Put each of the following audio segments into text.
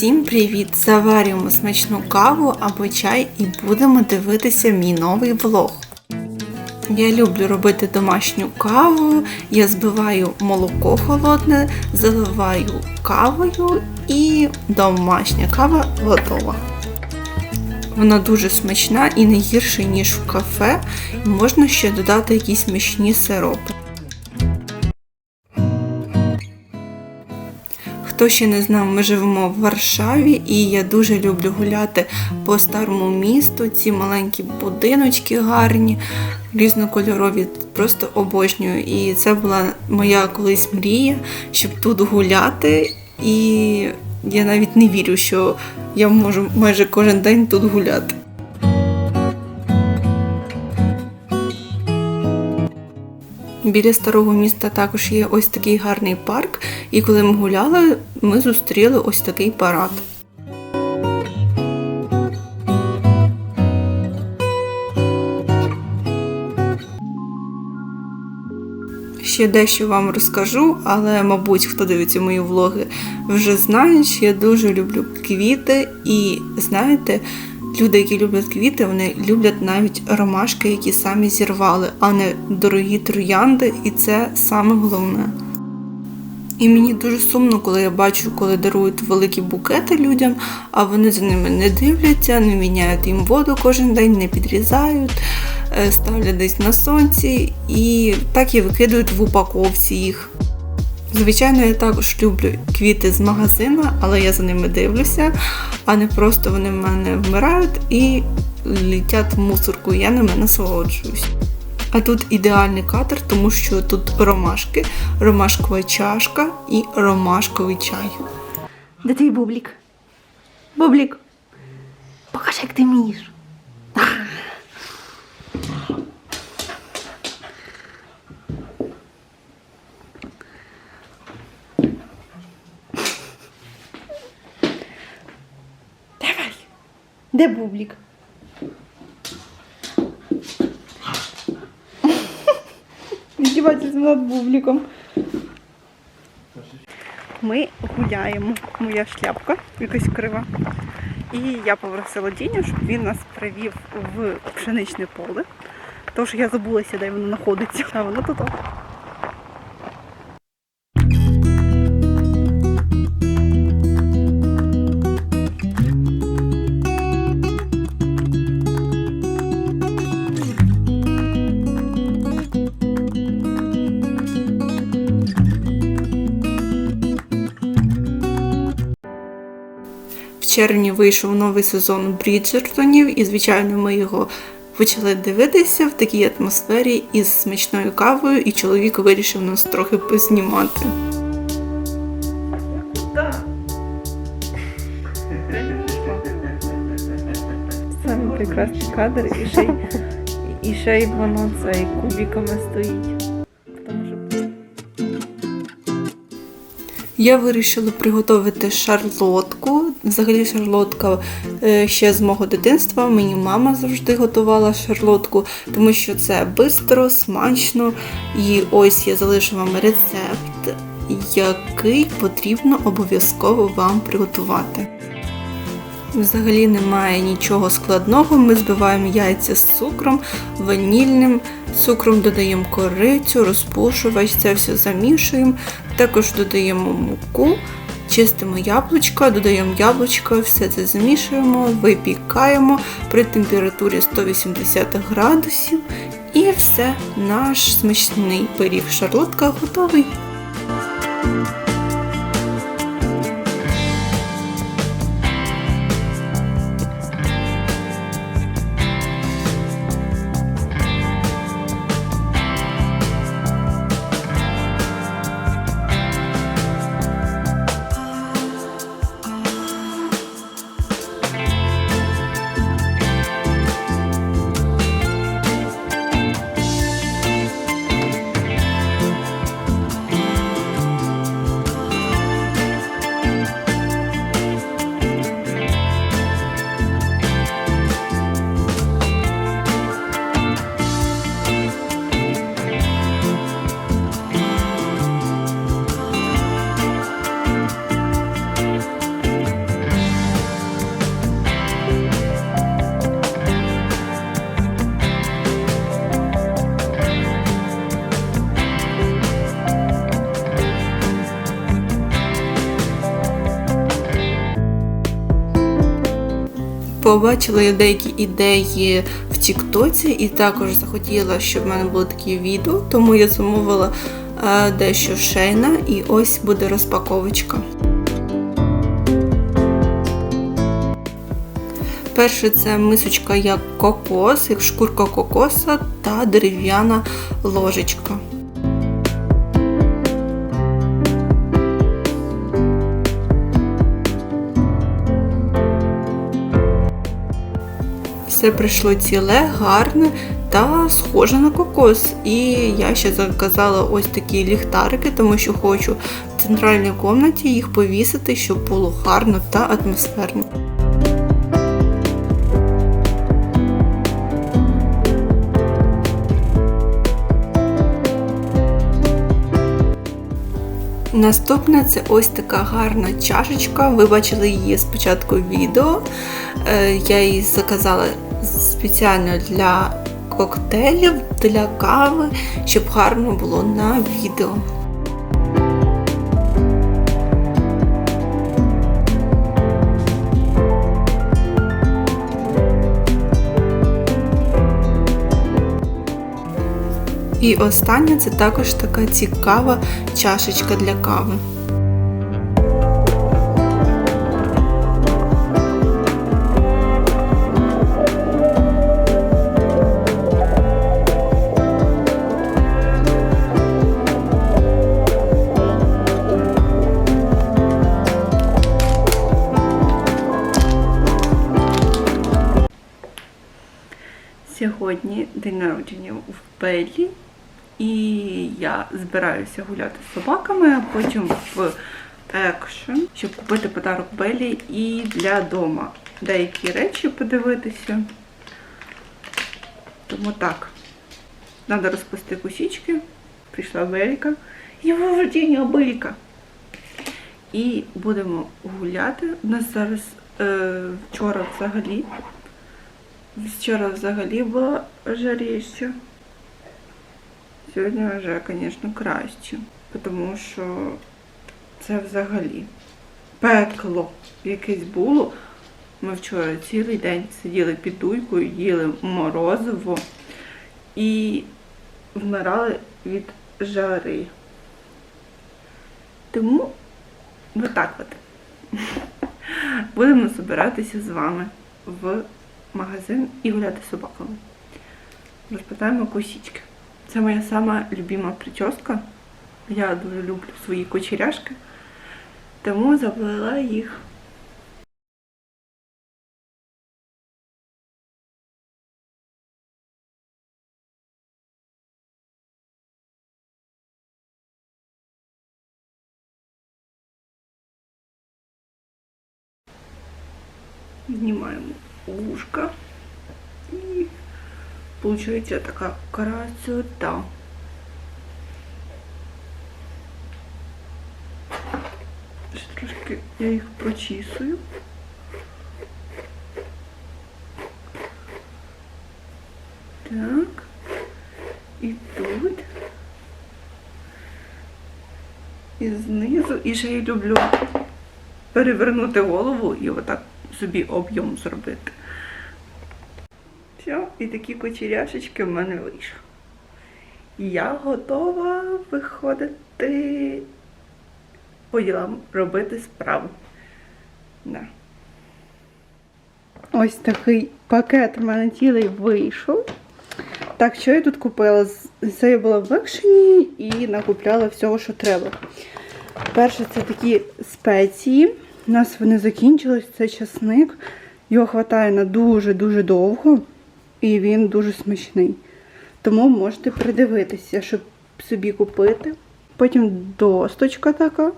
Всім привіт! Заварюємо смачну каву або чай і будемо дивитися мій новий влог. Я люблю робити домашню каву, я збиваю молоко холодне, заливаю кавою і домашня кава готова. Вона дуже смачна і не гірша, ніж в кафе, можна ще додати якісь смачні сиропи. Хто ще не знав, ми живемо в Варшаві, і я дуже люблю гуляти по старому місту. Ці маленькі будиночки гарні, різнокольорові, просто обожнюю. І це була моя колись мрія, щоб тут гуляти. І я навіть не вірю, що я можу майже кожен день тут гуляти. Біля старого міста також є ось такий гарний парк, і коли ми гуляли, ми зустріли ось такий парад. Ще дещо вам розкажу, але, мабуть, хто дивиться мої влоги, вже знають, що я дуже люблю квіти, і знаєте, люди, які люблять квіти, вони люблять навіть ромашки, які самі зірвали, а не дорогі троянди, і це саме головне. І мені дуже сумно, коли я бачу, коли дарують великі букети людям, а вони за ними не дивляться, не міняють їм воду кожен день, не підрізають, е, ставлять десь на сонці і так і викидають в упаковці їх. Звичайно, я також люблю квіти з магазина, але я за ними дивлюся, а не просто вони в мене вмирають і літять в мусорку, я ними насолоджуюсь. А тут ідеальний кадр, тому що тут ромашки, ромашкова чашка і ромашковий чай. Де твій бублік? Бублік. Покажи, як ти вмієш. Де бублік? Здівательство над бубліком. Ми гуляємо. Моя шляпка якась крива. І я попросила Діню, щоб він нас привів в пшеничне поле. Тож я забулася, де воно знаходиться. А воно тут. Червні вийшов новий сезон Бріджертонів, і, звичайно, ми його почали дивитися в такій атмосфері із смачною кавою, і чоловік вирішив нас трохи познімати. Саме прекрасний кадр і ще й, і ще й воно цей кубиками стоїть. Я вирішила приготувати шарлотку. Взагалі шарлотка е, ще з мого дитинства. Мені мама завжди готувала шарлотку, тому що це швидко, смачно. І ось я залишу вам рецепт, який потрібно обов'язково вам приготувати. Взагалі немає нічого складного. Ми збиваємо яйця з цукром, ванільним цукром додаємо корицю, розпушувач, це все замішуємо. Також додаємо муку, чистимо яблучко, додаємо яблучко, все це замішуємо, випікаємо при температурі 180 градусів. І все, наш смачний пиріг шарлотка готовий. Побачила я деякі ідеї в Тіктоці і також захотіла, щоб в мене були такі відео, тому я замовила е, дещо Шейна і ось буде розпаковочка. Перше це мисочка як кокос, як шкурка кокоса та дерев'яна ложечка. Все прийшло ціле, гарне та схоже на кокос. І я ще заказала ось такі ліхтарики, тому що хочу в центральній кімнаті їх повісити, щоб було гарно та атмосферно. Наступне це ось така гарна чашечка. Ви бачили її спочатку відео. Е, Я її заказала спеціально для коктейлів, для кави, щоб гарно було на відео. І останнє це також така цікава чашечка для кави. Сьогодні день народження в Беллі, і я збираюся гуляти з собаками, а потім в екшен, щоб купити подарок Беллі і для дома деякі речі подивитися. Тому так, треба розплести кусічки. Прийшла Белька. Його рождення Белька. І будемо гуляти. У нас зараз е, вчора взагалі. Вчора взагалі було жаріше. Сьогодні вже, звісно, краще. Тому що це взагалі пекло якесь було. Ми вчора цілий день сиділи під дуйкою, їли морозиво і вмирали від жари. Тому отак от. Будемо збиратися з вами в магазин і гуляти з собаками. Розпитаємо косічки. Це моя сама любима прическа. Я дуже люблю свої кучеряшки, тому заплела їх. Знімаємо ушко. І получається така красота. Трошки я їх прочісую. Так. І тут. І знизу. І ще я люблю перевернути голову і отак собі об'єм зробити. Все, і такі кучеряшечки в мене вийшли. Я готова виходити по ділам робити справу. Да. Ось такий пакет в мене цілий вийшов. Так, що я тут купила? Це я була в екшені і накупляла всього, що треба. Перше, це такі спеції. У нас вони закінчились, це часник. Його вистачає на дуже-дуже довго, і він дуже смачний. Тому можете придивитися, щоб собі купити. Потім досточка така.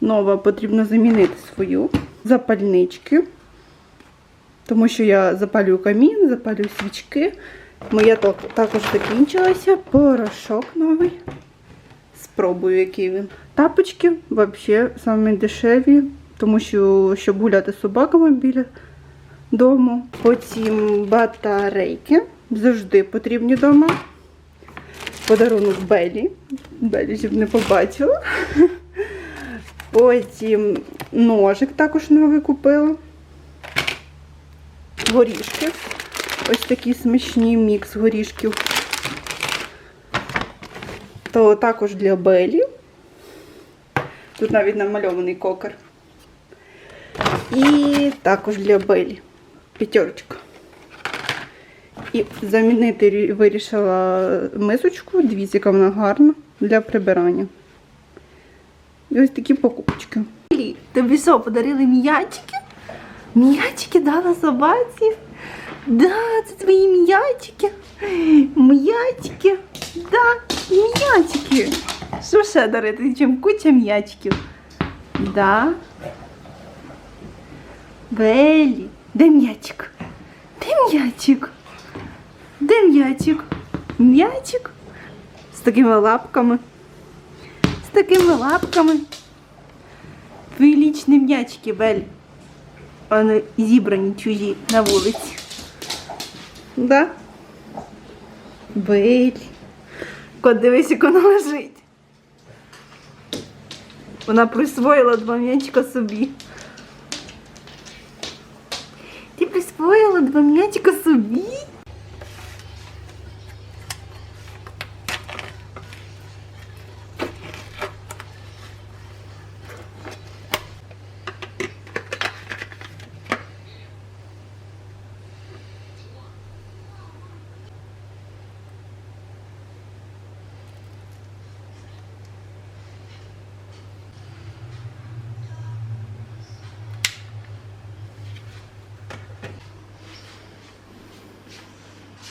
Нова, потрібно замінити свою. Запальнички. Тому що я запалюю камін, запалюю свічки. Моя також закінчилася. Порошок новий. Спробую, який він. Тапочки взагалі дешеві, тому що щоб гуляти з собаками біля дому. Потім батарейки. Завжди потрібні вдома. Подарунок Белі. Белі щоб не побачила. Потім ножик також новий купила. горішки. Ось такі смачні мікс горішків. То також для Белі. Тут навіть намальований кокер. І також для Белі. П'ятерочка. І замінити вирішила мисочку. Дивіться, яка вона гарна для прибирання. І ось такі покупочки. Тобі що, подарили м'ячики? М'ячики дала собаці? Да, це твої м'ячики. М'ячики. Да, м'ячики. Що ще дарити? Чим куча м'ячиків? Да. Белі, де м'ячик? Де м'ячик? Де м'ячик? М'ячик? З такими лапками. З такими лапками. Твої лічні м'ячики, Бель. Вони зібрані чужі на вулиці. Да? Бель. Кот, дивись, як вона лежить. Вона присвоїла два м'ячика собі. Ти присвоїла два м'ячика собі?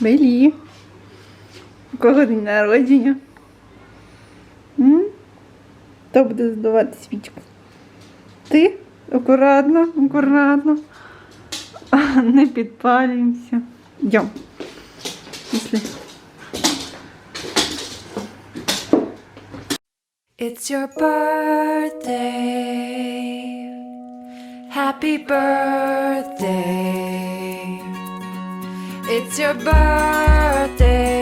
Белі. У кого день народження? Хто буде здавати свічку? Ти? Акуратно, акуратно. Не підпалюємося. Йдем. It's your birthday. Happy birthday. It's your birthday.